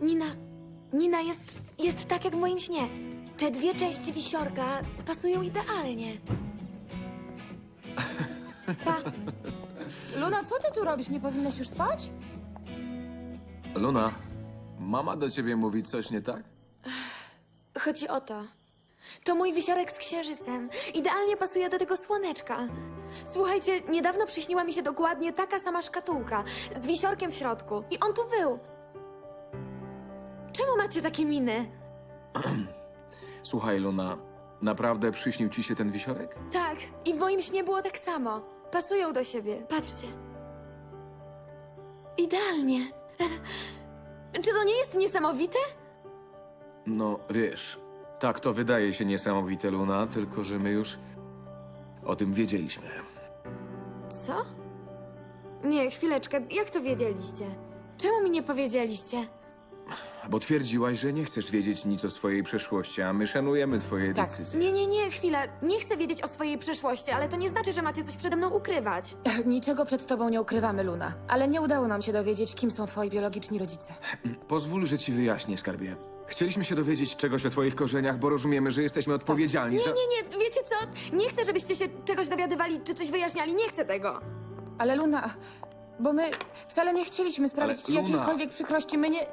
Nina, Nina jest, jest tak jak w moim śnie. Te dwie części wisiorka pasują idealnie. Pa, Luna, co ty tu robisz? Nie powinnaś już spać? Luna, mama do ciebie mówi coś nie tak? chodzi o to. To mój wisiorek z księżycem. Idealnie pasuje do tego słoneczka. Słuchajcie, niedawno przyśniła mi się dokładnie taka sama szkatułka z wisiorkiem w środku. I on tu był. Czemu macie takie miny? Słuchaj, Luna, naprawdę przyśnił ci się ten wisiorek? Tak, i w moim śnie było tak samo. Pasują do siebie. Patrzcie. Idealnie. Czy to nie jest niesamowite? No, wiesz, tak to wydaje się niesamowite, Luna, tylko że my już o tym wiedzieliśmy. Co? Nie, chwileczkę. Jak to wiedzieliście? Czemu mi nie powiedzieliście? Bo twierdziłaś, że nie chcesz wiedzieć nic o swojej przeszłości, a my szanujemy twoje Tak. decyzje. Nie, nie, nie, chwila. Nie chcę wiedzieć o swojej przeszłości, ale to nie znaczy, że macie coś przede mną ukrywać. Niczego przed tobą nie ukrywamy, Luna. Ale nie udało nam się dowiedzieć, kim są twoi biologiczni rodzice. Pozwól, że ci wyjaśnię, skarbie. Chcieliśmy się dowiedzieć czegoś o twoich korzeniach, bo rozumiemy, że jesteśmy odpowiedzialni Nie, za... nie, nie, wiecie co? Nie chcę, żebyście się czegoś dowiadywali czy coś wyjaśniali. Nie chcę tego. Ale Luna, bo my wcale nie chcieliśmy sprawić Ale ci Luna- jakiejkolwiek przykrości. My nie...